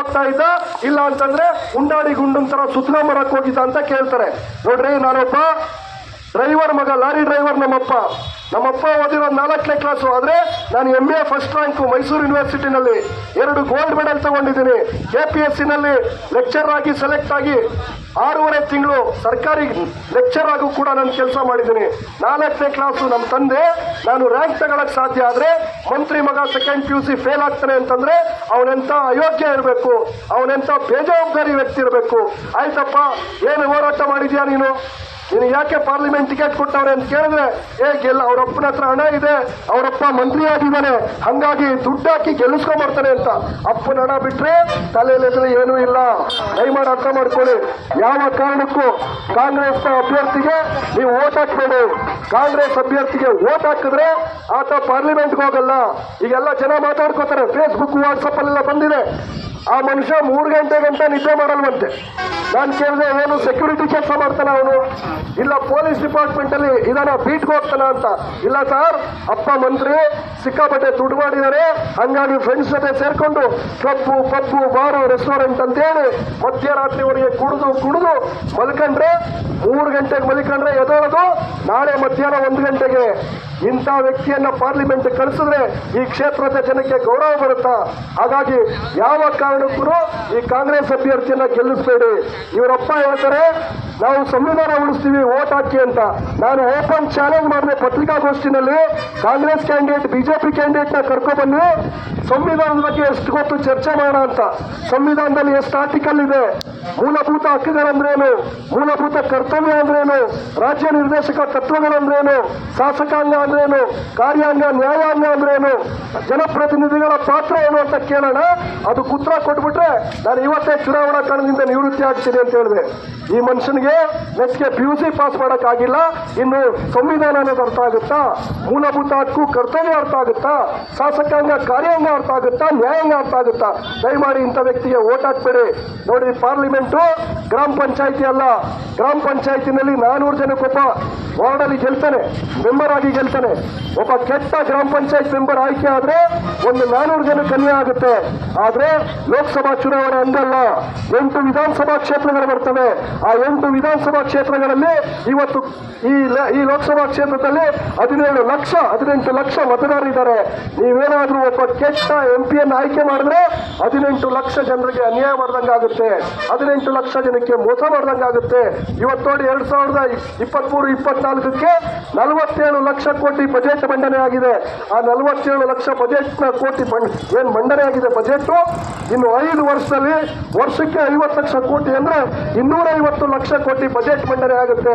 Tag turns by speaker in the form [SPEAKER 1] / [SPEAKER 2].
[SPEAKER 1] ಹೋಗ್ತಾ ಇದ್ದ? ಇಲ್ಲ ಅಂತಂದ್ರೆ ಉಂಡಾಡಿ ಗುಂಡನ್ ತರ ಮರಕ್ಕೆ ಹೋಗಿದ್ದ ಅಂತ ಕೇಳ್ತಾರೆ. ನೋಡ್ರಿ ನಾನೊಬ್ಬ ಡ್ರೈವರ್ ಮಗ, ಲಾರಿ ಡ್ರೈವರ್ ನಮ್ಮಪ್ಪ. ನಮ್ಮಪ್ಪ ಓದಿರೋ ನಾಲ್ಕನೇ ಕ್ಲಾಸು ಆದರೆ ನಾನು M A first rank Mysuru ಯೂನಿವರ್ಸಿಟಿನಲ್ಲಿ ಎರಡು ಗೋಲ್ಡ್ ಮೆಡಲ್ ತಗೊಂಡಿದ್ದೀನಿ. ಕೆ ಪಿ ಎಸ್ ಸಿನಲ್ಲಿ ಲೆಕ್ಚರ್ ಆಗಿ ಸೆಲೆಕ್ಟ್ ಆಗಿ ಆರೂವರೆ ತಿಂಗಳು ಸರ್ಕಾರಿ ಲೆಕ್ಚರ್ ಆಗು ಕೂಡ ನಾನು ಕೆಲಸ ಮಾಡಿದ್ದೀನಿ. ನಾಲ್ಕನೇ ಕ್ಲಾಸು ನಮ್ಮ ತಂದೆ, ನಾನು ರ್ಯಾಂಕ್ ತಗೊಳಕ್ ಸಾಧ್ಯ ಆದರೆ ಮಂತ್ರಿ ಮಗ second P U C fail ಆಗ್ತಾನೆ ಅಂತಂದ್ರೆ ಅವನೆಂತ ಅಯೋಗ್ಯ ಇರಬೇಕು, ಅವನೆಂತ ಬೇಜವಾಬ್ದಾರಿ ವ್ಯಕ್ತಿ ಇರಬೇಕು. ಆಯ್ತಪ್ಪ, ಏನು ಹೋರಾಟ ಮಾಡಿದ್ಯಾ ನೀನು? ನೀನು ಯಾಕೆ ಪಾರ್ಲಿಮೆಂಟ್ ಟಿಕೆಟ್ ಕೊಟ್ಟವ್ರೆ ಅಂತ ಕೇಳಿದ್ರೆ, ಏ, ಗೆಲ್ಲ, ಅವರಪ್ಪನ ಹತ್ರ ಹಣ ಇದೆ, ಅವರಪ್ಪ ಮಂತ್ರಿ ಆಗಿದ್ದಾನೆ, ಹಂಗಾಗಿ ದುಡ್ಡು ಹಾಕಿ ಗೆಲ್ಲಿಸ್ಕೊಂಬರ್ತಾನೆ ಅಂತ. ಅಪ್ಪನ ಹಣ ಬಿಟ್ರೆ ತಲೆಯಲ್ಲಿ ಏನೂ ಇಲ್ಲ. ದಯಮಾಡಿ ಅರ್ಥ ಮಾಡ್ಕೊಳ್ಳಿ. ಯಾವ ಕಾರಣಕ್ಕೂ ಕಾಂಗ್ರೆಸ್ ಅಭ್ಯರ್ಥಿಗೆ ನೀವು ಓಟ್ ಹಾಕ್ಬೇಡಿ. ಕಾಂಗ್ರೆಸ್ ಅಭ್ಯರ್ಥಿಗೆ ಓಟ್ ಹಾಕಿದ್ರೆ ಆತ ಪಾರ್ಲಿಮೆಂಟ್ಗೆ ಹೋಗಲ್ಲ. ಈಗೆಲ್ಲ ಜನ ಮಾತಾಡ್ಕೋತಾರೆ. ಫೇಸ್ಬುಕ್ ವಾಟ್ಸಪ್ ಅಲ್ಲೆಲ್ಲ ಬಂದಿದೆ. ಆ ಮನುಷ್ಯ ಮೂರು ಗಂಟೆ ಗಂಟೆ ನಿದ್ದೆ ಮಾಡಲ್ವಂತೆ. ನಾನು ಕೇಳಿದೆ, ಏನು ಸೆಕ್ಯೂರಿಟಿ ಕೆಲಸ ಮಾಡ್ತಾನ ಅವನು? ಇಲ್ಲ ಪೊಲೀಸ್ ಡಿಪಾರ್ಟ್ಮೆಂಟ್ ಅಲ್ಲಿ ಇದಾನ ಬೀಟ್ ಹೋಗ್ತಾನ ಅಂತ. ಇಲ್ಲ ಸರ್ ಅಪ್ಪ ಮಂತ್ರಿ ಸಿಕ್ಕಾಪಟ್ಟೆ ದುಡ್ಡು ಮಾಡಿದ್ದಾರೆ, ಹಂಗಾಗಿ ಫ್ರೆಂಡ್ಸ್ ಜೊತೆ ಸೇರ್ಕೊಂಡು ಕ್ಲಬ್ಬು ಪಬ್ಬು, ಬಾರು ರೆಸ್ಟೋರೆಂಟ್ ಅಂತೇಳಿ ಮಧ್ಯರಾತ್ರಿವರೆಗೆ ಕುಡಿದು ಕುಡಿದು ಮಲ್ಕೊಂಡ್ರೆ ಮೂರು ಗಂಟೆಗೆ ಮಲ್ಕೊಂಡ್ರೆ ಎದೋಳದು ನಾಳೆ ಮಧ್ಯಾಹ್ನ ಒಂದು ಗಂಟೆಗೆ ಇಂಥ ವ್ಯಕ್ತಿಯನ್ನ ಪಾರ್ಲಿಮೆಂಟ್ ಕಳಿಸಿದ್ರೆ ಈ ಕ್ಷೇತ್ರದ ಜನಕ್ಕೆ ಗೌರವ ಬರುತ್ತಾ? ಹಾಗಾಗಿ ಯಾವ ಕಾರಣಕ್ಕೂ ಈ ಕಾಂಗ್ರೆಸ್ ಅಭ್ಯರ್ಥಿಯನ್ನ ಗೆಲ್ಲಿಸಬೇಡಿ. ಇವರಪ್ಪ ಹೇಳ್ತಾರೆ, ನಾವು ಸಂವಿಧಾನ ಉಳಿಸ್ತೀವಿ ಓಟ್ ಹಾಕಿ ಅಂತ. ನಾನು ಓಪನ್ ಚಾಲೆಂಜ್ ಮಾಡಿದೆ ಪತ್ರಿಕಾಗೋಷ್ಠಿನಲ್ಲಿ ಕಾಂಗ್ರೆಸ್ ಕ್ಯಾಂಡಿಡೇಟ್ ಬಿಜೆಪಿ ಕ್ಯಾಂಡಿಡೇಟ್ನ ನ ಕರ್ಕೊಬನ್ನಿ ಸಂವಿಧಾನದ ಬಗ್ಗೆ ಎಷ್ಟು ಗೊತ್ತು ಚರ್ಚೆ ಮಾಡೋಣ ಅಂತ. ಸಂವಿಧಾನದಲ್ಲಿ ಎಷ್ಟು ಆರ್ಟಿಕಲ್ ಇದೆ? ಮೂಲಭೂತ ಹಕ್ಕುಗಳಂದ್ರೇನು? ಮೂಲಭೂತ ಕರ್ತವ್ಯ ಅಂದ್ರೇನು? ರಾಜ್ಯ ನಿರ್ದೇಶಕ ತತ್ವಗಳಂದ್ರೇನು? ಶಾಸಕಾಂಗ ಅಂದ್ರೇನು? ಕಾರ್ಯಾಂಗ, ನ್ಯಾಯಾಂಗ ಅಂದ್ರೇನು? ಜನಪ್ರತಿನಿಧಿಗಳ ಪಾತ್ರ ಏನು ಅಂತ ಕೇಳೋಣ. ಅದು ಕುತ್ರ ಕೊಟ್ಬಿಟ್ರೆ ನಾನು ಇವತ್ತೇ ಚುನಾವಣಾ ಕಣದಿಂದ ನಿವೃತ್ತಿ ಆಗ್ತೀನಿ ಅಂತ ಹೇಳಿದೆ. ಈ ಮನುಷ್ಯನಿಗೆ ನೆಕ್ಸ್ಟ್ಗೆ ಪಿ ಯು ಸಿ ಪಾಸ್ ಮಾಡೋಕ್ಕಾಗಿಲ್ಲ. ಇನ್ನು ಸಂವಿಧಾನ ಅನ್ನೋದು ಅರ್ಥ ಆಗುತ್ತಾ? ಮೂಲಭೂತ ಹಕ್ಕು, ಕರ್ತವ್ಯ ಅರ್ಥ ಆಗುತ್ತಾ? ಶಾಸಕಾಂಗ, ಕಾರ್ಯಾಂಗ ಆಗುತ್ತಾ? ನ್ಯಾಯಾಂಗ ಅರ್ಥ ಆಗುತ್ತಾ? ದಯಮಾಡಿ ಇಂಥ ವ್ಯಕ್ತಿಗೆ ಓಟ್ ಹಾಕ್ಬೇಡಿ. ನೋಡಿ, ಪಾರ್ಲಿಮೆಂಟು ಗ್ರಾಮ ಪಂಚಾಯಿತಿ ಅಲ್ಲ. ಗ್ರಾಮ ಪಂಚಾಯತಿನಲ್ಲಿ ನಾನೂರು ಜನಕ್ಕೊಬ್ಬ ವಾರ್ಡಲ್ಲಿ ಗೆಲ್ತಾನೆ ಮೆಂಬರ್ ಆಗಿ ಗೆಲ್ತಾನೆ. ಒಬ್ಬ ಕೆಟ್ಟ ಗ್ರಾಮ ಪಂಚಾಯತ್ ಮೆಂಬರ್ ಆಯ್ಕೆ ಆದ್ರೆ ಒಂದು ನಾನೂರು ಜನ ಕನ್ಯೆ ಆಗುತ್ತೆ. ಆದ್ರೆ ಲೋಕಸಭಾ ಚುನಾವಣೆ ಅಂದಲ್ಲ ಎಂಟು ವಿಧಾನಸಭಾ ಕ್ಷೇತ್ರಗಳು ಬರ್ತವೆ. ಆ ಎಂಟು ವಿಧಾನಸಭಾ ಕ್ಷೇತ್ರಗಳಲ್ಲಿ ಇವತ್ತು ಈ ಈ ಲೋಕಸಭಾ ಕ್ಷೇತ್ರದಲ್ಲಿ ಹದಿನೇಳು ಲಕ್ಷ, ಹದಿನೆಂಟು ಲಕ್ಷ ಮತದಾರರಿದ್ದಾರೆ ನೀವೇನಾದ್ರೂ ಒಬ್ಬ ಕೆಟ್ಟ ಎಂ ಪಿಯನ್ನು ಆಯ್ಕೆ ಮಾಡಿದ್ರೆ ಹದಿನೆಂಟು ಲಕ್ಷ ಜನರಿಗೆ ಅನ್ಯಾಯ ಮಾಡ್ದಂಗಾಗುತ್ತೆ ಹದಿನೆಂಟು ಲಕ್ಷ ಜನಕ್ಕೆ ಮೋಸ ಮಾಡ್ದಂಗಾಗುತ್ತೆ ಇವತ್ತು ನೋಡಿ ಎರಡು ಸಾವಿರದ ಇಪ್ಪತ್ಮೂರು ಇಪ್ಪತ್ನಾಲ್ಕಕ್ಕೆ ನಲವತ್ತೇಳು ಲಕ್ಷ ಕೋಟಿ ಬಜೆಟ್ ಮಂಡನೆ ಆಗಿದೆ. ಆ ನಲವತ್ತೇಳು ಲಕ್ಷ ಬಜೆಟ್ನ ಕೋಟಿ ಏನು ಮಂಡನೆ ಆಗಿದೆ ಬಜೆಟ್ ಇನ್ನು ಐದು ವರ್ಷದಲ್ಲಿ ವರ್ಷಕ್ಕೆ ಐವತ್ತು ಲಕ್ಷ ಕೋಟಿ ಅಂದ್ರೆ ಇನ್ನೂರ ಐವತ್ತು ಲಕ್ಷ ಕೋಟಿ ಬಜೆಟ್ ಮಂಡನೆ ಆಗುತ್ತೆ.